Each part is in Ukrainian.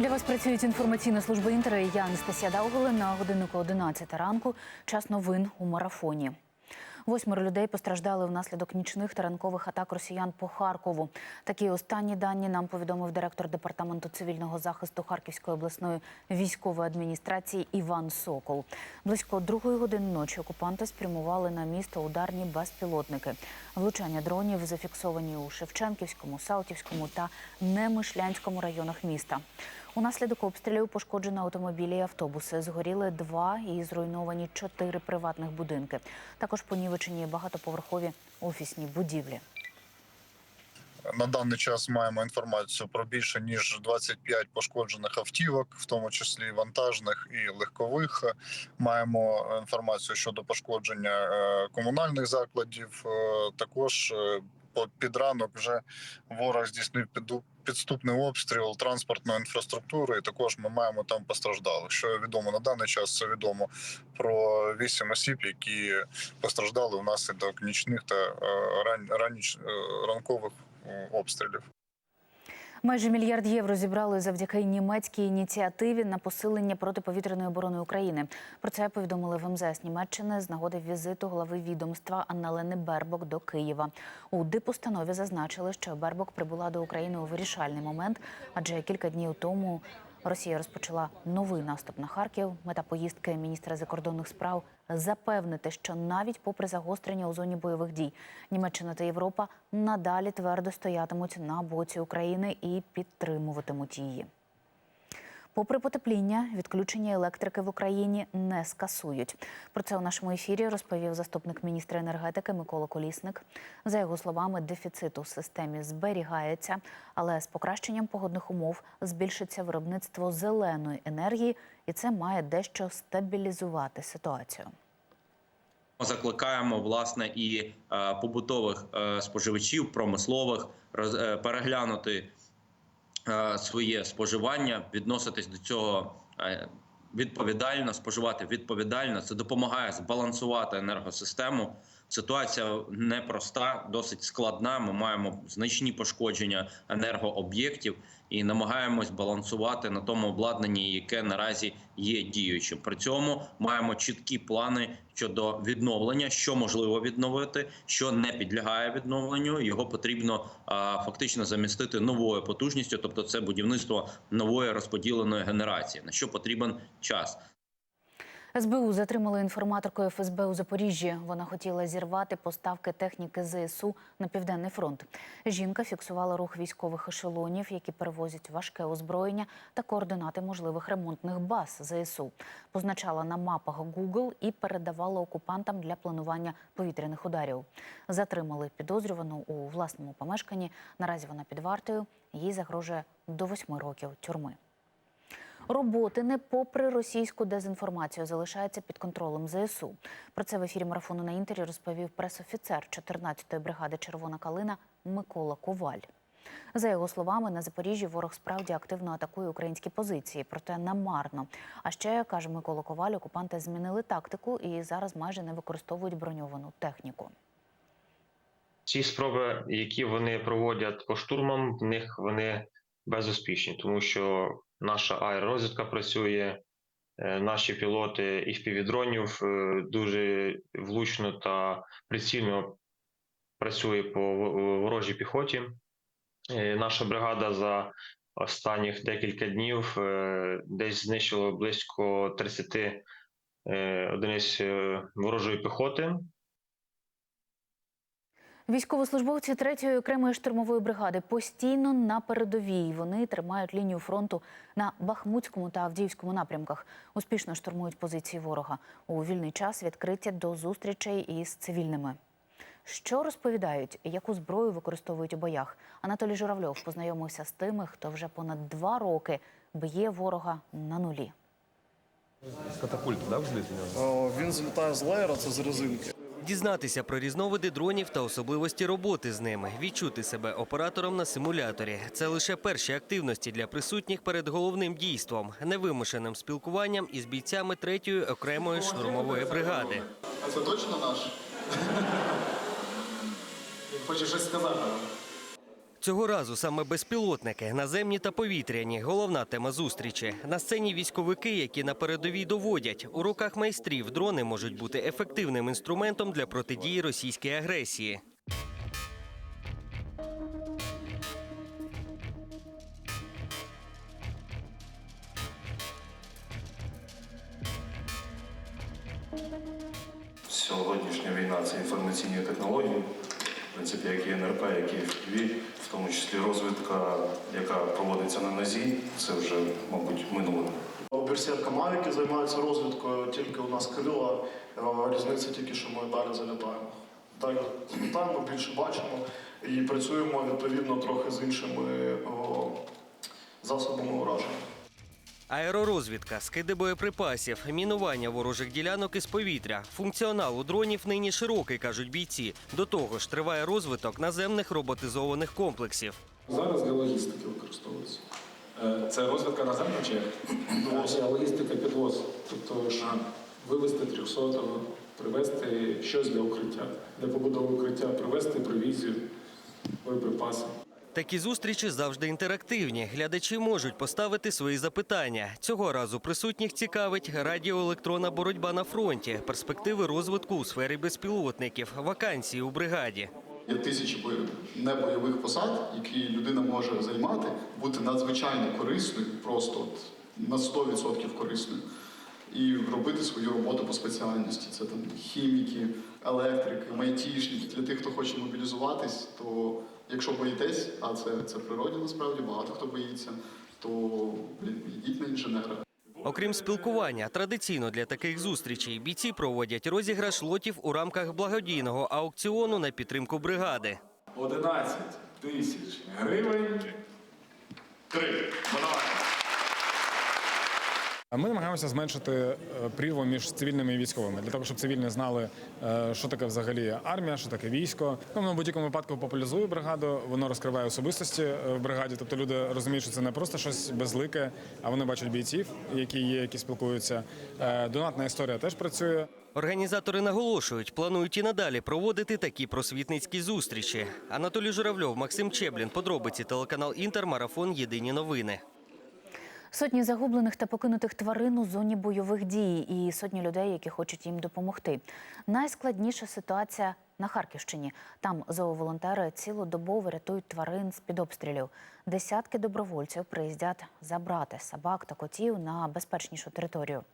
Для вас працюють інформаційна служба інтера. Я Анастасія Дауголи на годиннику 11 ранку. Час новин у марафоні. Восьмеро людей постраждали внаслідок нічних та ранкових атак росіян по Харкову. Такі останні дані нам повідомив директор департаменту цивільного захисту Харківської обласної військової адміністрації Іван Сокол. Близько другої години ночі окупанти спрямували на місто ударні безпілотники. Влучання дронів зафіксовані у Шевченківському, Салтівському та Немишлянському районах міста. Унаслідок обстрілів пошкоджено автомобілі і автобуси. Згоріли два і зруйновані чотири приватних будинки. Також понівечені багатоповерхові офісні будівлі. На даний час маємо інформацію про більше ніж 25 пошкоджених автівок, в тому числі вантажних і легкових. Маємо інформацію щодо пошкодження е, комунальних закладів. Е, Також е, під ранок вже ворог здійснив підступний обстріл транспортної інфраструктури. І також ми маємо там постраждалих. Що відомо на даний час, це відомо про вісім осіб, які постраждали внаслідок нічних та ранніх ран, раніч, е, ранкових е, обстрілів. Майже мільярд євро зібрали завдяки німецькій ініціативі на посилення протиповітряної оборони України. Про це повідомили в МЗС Німеччини з нагоди візиту глави відомства Анналени Бербок до Києва. У дипустанові зазначили, що Бербок прибула до України у вирішальний момент, адже кілька днів тому Росія розпочала новий наступ на Харків. Мета поїздки міністра закордонних справ запевнити, що навіть попри загострення у зоні бойових дій, Німеччина та Європа надалі твердо стоятимуть на боці України і підтримуватимуть її. Попри потепління, відключення електрики в Україні не скасують. Про це у нашому ефірі розповів заступник міністра енергетики Микола Колісник. За його словами, дефіцит у системі зберігається, але з покращенням погодних умов збільшиться виробництво зеленої енергії, і це має дещо стабілізувати ситуацію. Закликаємо власне і е, побутових е, споживачів, промислових е, переглянути своє споживання, відноситись до цього е, відповідально, споживати відповідально. Це допомагає збалансувати енергосистему. Ситуація непроста, досить складна. Ми маємо значні пошкодження енергооб'єктів і намагаємось балансувати на тому обладнанні, яке наразі є діючим. При цьому маємо чіткі плани щодо відновлення, що можливо відновити, що не підлягає відновленню. Його потрібно а, фактично замістити новою потужністю, тобто це будівництво нової розподіленої генерації, на що потрібен час. СБУ затримали інформаторку ФСБ у Запоріжжі. Вона хотіла зірвати поставки техніки ЗСУ на південний фронт. Жінка фіксувала рух військових ешелонів, які перевозять важке озброєння та координати можливих ремонтних баз ЗСУ. Позначала на мапах Google і передавала окупантам для планування повітряних ударів. Затримали підозрювану у власному помешканні. Наразі вона під вартою. Їй загрожує до восьми років тюрми. Роботи, не попри російську дезінформацію, залишаються під контролем ЗСУ. Про це в ефірі марафону на інтері розповів пресофіцер 14-ї бригади Червона калина Микола Коваль. За його словами, на Запоріжжі ворог справді активно атакує українські позиції, проте намарно. А ще каже Микола Коваль, окупанти змінили тактику і зараз майже не використовують броньовану техніку. Ці спроби, які вони проводять по штурмам, в них вони безуспішні, тому що наша аеророзвідка працює, е, наші пілоти і впівдронів е, дуже влучно та прицільно працює по ворожій піхоті. Е, Наша бригада за останніх декілька днів десь знищила близько 30 е, одиниць ворожої піхоти. Військовослужбовці 3-ї окремої штурмової бригади постійно на передовій. Вони тримають лінію фронту на Бахмутському та Авдіївському напрямках. Успішно штурмують позиції ворога. У вільний час відкриті до зустрічей із цивільними. Що розповідають, яку зброю використовують у боях? Анатолій Журавльов познайомився з тими, хто вже понад два роки б'є ворога на нулі. Катапульт, да, взліт? Він злітає з леєра, це з резинки. Дізнатися про різновиди дронів та особливості роботи з ними, відчути себе оператором на симуляторі це лише перші активності для присутніх перед головним дійством, невимушеним спілкуванням із бійцями третьої окремої штурмової бригади. А це точно наш? Хочеш щось сказати? Цього разу саме безпілотники, наземні та повітряні. Головна тема зустрічі. На сцені військовики, які на передовій доводять, у руках майстрів дрони можуть бути ефективним інструментом для протидії російській агресії. Сьогоднішня війна це інформаційні технології, принципі, як і НРП, як і FPV, в тому числі розвідка, яка проводиться на нозі, це вже, мабуть, минуле. Берсерка Мавіки займаються розвідкою, тільки у нас крила. Е, Різниця тільки, що ми далі залітаємо. Далі залітаємо, більше бачимо і працюємо відповідно трохи з іншими о, засобами ураження. Аеророзвідка, скиди боєприпасів, мінування ворожих ділянок із повітря. Функціонал у дронів нині широкий, кажуть бійці. До того ж, триває розвиток наземних роботизованих комплексів. Зараз для логістики використовується. Е, Це розвідка наземна чи як? Е, логістика підвоз. Тобто ж вивезти 300-го, привезти щось для укриття, для побудови укриття, привезти провізію, боєприпаси. Такі зустрічі завжди інтерактивні. Глядачі можуть поставити свої запитання. Цього разу присутніх цікавить радіоелектронна боротьба на фронті, перспективи розвитку у сфері безпілотників, вакансії у бригаді. Є тисячі бой- небойових посад, які людина може займати, бути надзвичайно корисною, просто от на 100% корисною, і робити свою роботу по спеціальності. Це там хіміки, електрики, майтішники. Для тих, хто хоче мобілізуватись, то якщо боїтесь, а це, це природі насправді, багато хто боїться, то блін, йдіть на інженера. Окрім спілкування, традиційно для таких зустрічей бійці проводять розіграш лотів у рамках благодійного аукціону на підтримку бригади. 11 тисяч гривень. Три. Ми намагаємося зменшити е, прірву між цивільними і військовими для того, щоб цивільні знали, е, що таке взагалі армія, що таке військо. Ну, в будь-якому випадку популяризує бригаду, воно розкриває особистості е, в бригаді. Тобто люди розуміють, що це не просто щось безлике, а вони бачать бійців, які є, які спілкуються. Донатна історія теж працює. Організатори наголошують, планують і надалі проводити такі просвітницькі зустрічі. Анатолій Журавльов, Максим Чеблін. Подробиці телеканал Інтер. Марафон. Єдині новини. Сотні загублених та покинутих тварин у зоні бойових дій і сотні людей, які хочуть їм допомогти. Найскладніша ситуація на Харківщині. Там зооволонтери цілодобово рятують тварин з під обстрілів. Десятки добровольців приїздять забрати собак та котів на безпечнішу територію.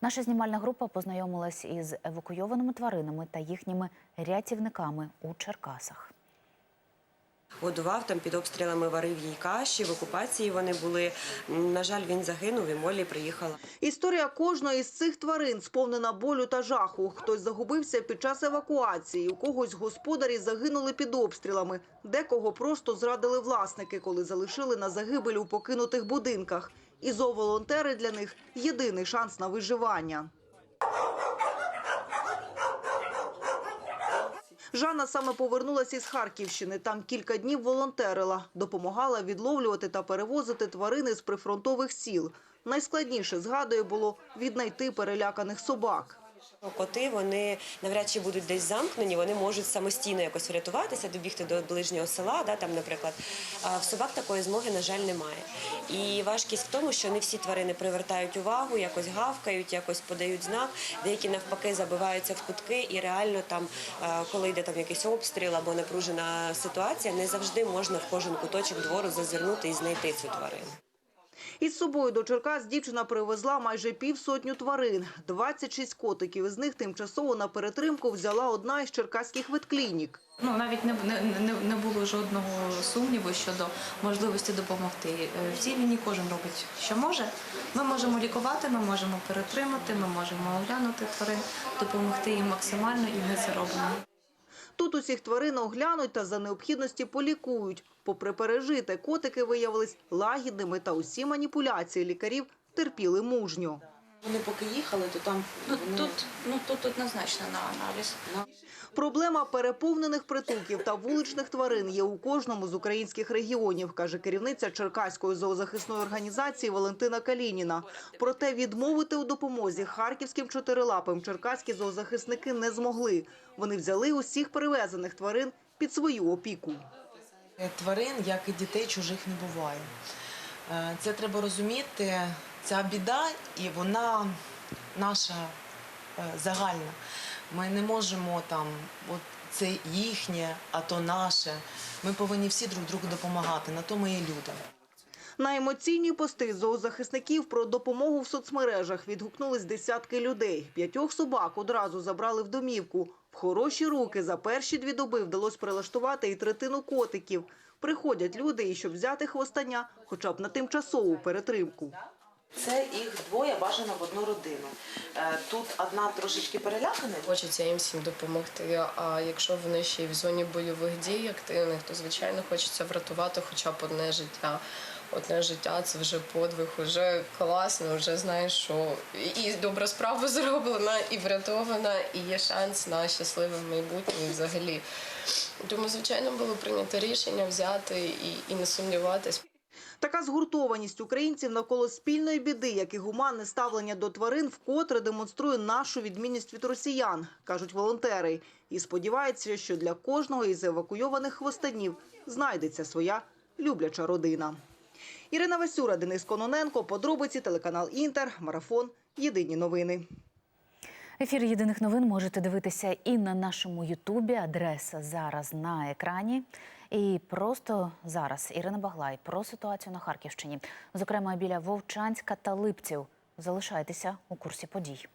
Наша знімальна група познайомилась із евакуйованими тваринами та їхніми рятівниками у Черкасах. Годував там під обстрілами, варив їй каші. В окупації вони були. На жаль, він загинув і Молі приїхала. Історія кожної з цих тварин сповнена болю та жаху. Хтось загубився під час евакуації, у когось господарі загинули під обстрілами, декого просто зрадили власники, коли залишили на загибель у покинутих будинках. І зооволонтери для них єдиний шанс на виживання. Жанна саме повернулася із Харківщини. Там кілька днів волонтерила, допомагала відловлювати та перевозити тварини з прифронтових сіл. Найскладніше, згадує, було віднайти переляканих собак. Коти вони навряд чи будуть десь замкнені. Вони можуть самостійно якось врятуватися, добігти до ближнього села. Да, там, наприклад, а в собак такої змоги, на жаль, немає. І важкість в тому, що не всі тварини привертають увагу, якось гавкають, якось подають знак. Деякі навпаки забиваються в кутки, і реально там, коли йде там якийсь обстріл або напружена ситуація, не завжди можна в кожен куточок двору зазирнути і знайти цю тварину. Із собою до Черкас дівчина привезла майже півсотню тварин. 26 котиків. Із них тимчасово на перетримку взяла одна із черкаських ветклінік. Ну навіть не, не, не, було жодного сумніву щодо можливості допомогти. Е, В цій війні кожен робить, що може. Ми можемо лікувати, ми можемо перетримати, ми можемо оглянути тварин, допомогти їм максимально, і ми це робимо. Тут усіх тварин оглянуть та за необхідності полікують. Попри пережите, котики виявились лагідними та усі маніпуляції лікарів терпіли мужньо. Вони поки їхали, то там ну, тут, ну тут однозначно на аналіз. Проблема переповнених притулків та вуличних тварин є у кожному з українських регіонів, каже керівниця Черкаської зоозахисної організації Валентина Калініна. Проте відмовити у допомозі харківським чотирилапим черкаські зоозахисники не змогли. Вони взяли усіх перевезених тварин під свою опіку. Тварин, як і дітей, чужих не буває. Е, Це треба розуміти. Ця біда, і вона наша е, загальна. Ми не можемо там, от це їхнє, а то наше. Ми повинні всі друг другу допомагати. На то ми і люди. На емоційні пости зоозахисників про допомогу в соцмережах відгукнулись десятки людей. П'ятьох собак одразу забрали в домівку. В хороші руки за перші дві доби вдалося прилаштувати і третину котиків. Приходять люди, і щоб взяти хвостання, хоча б на тимчасову перетримку. Це їх двоє бажано в одну родину. Е, Тут одна трошечки перелякана. Хочеться їм всім допомогти. А якщо вони ще й в зоні бойових дій активних, то звичайно хочеться врятувати хоча б одне життя. Одне життя це вже подвиг, вже класно, вже знаєш, що і добра справа зроблена, і врятована, і є шанс на щасливе майбутнє взагалі. Тому, звичайно, було прийнято рішення взяти і, і не сумніватись. Така згуртованість українців навколо спільної біди, як і гуманне ставлення до тварин, вкотре демонструє нашу відмінність від росіян, кажуть волонтери. І сподіваються, що для кожного із евакуйованих хвостанів знайдеться своя любляча родина. Ірина Васюра, Денис Кононенко, подробиці, телеканал Інтер, Марафон, Єдині новини. Ефір єдиних новин можете дивитися і на нашому Ютубі. Адреса зараз на екрані. І просто зараз Ірина Баглай про ситуацію на Харківщині, зокрема біля Вовчанська та Липців. Залишайтеся у курсі подій.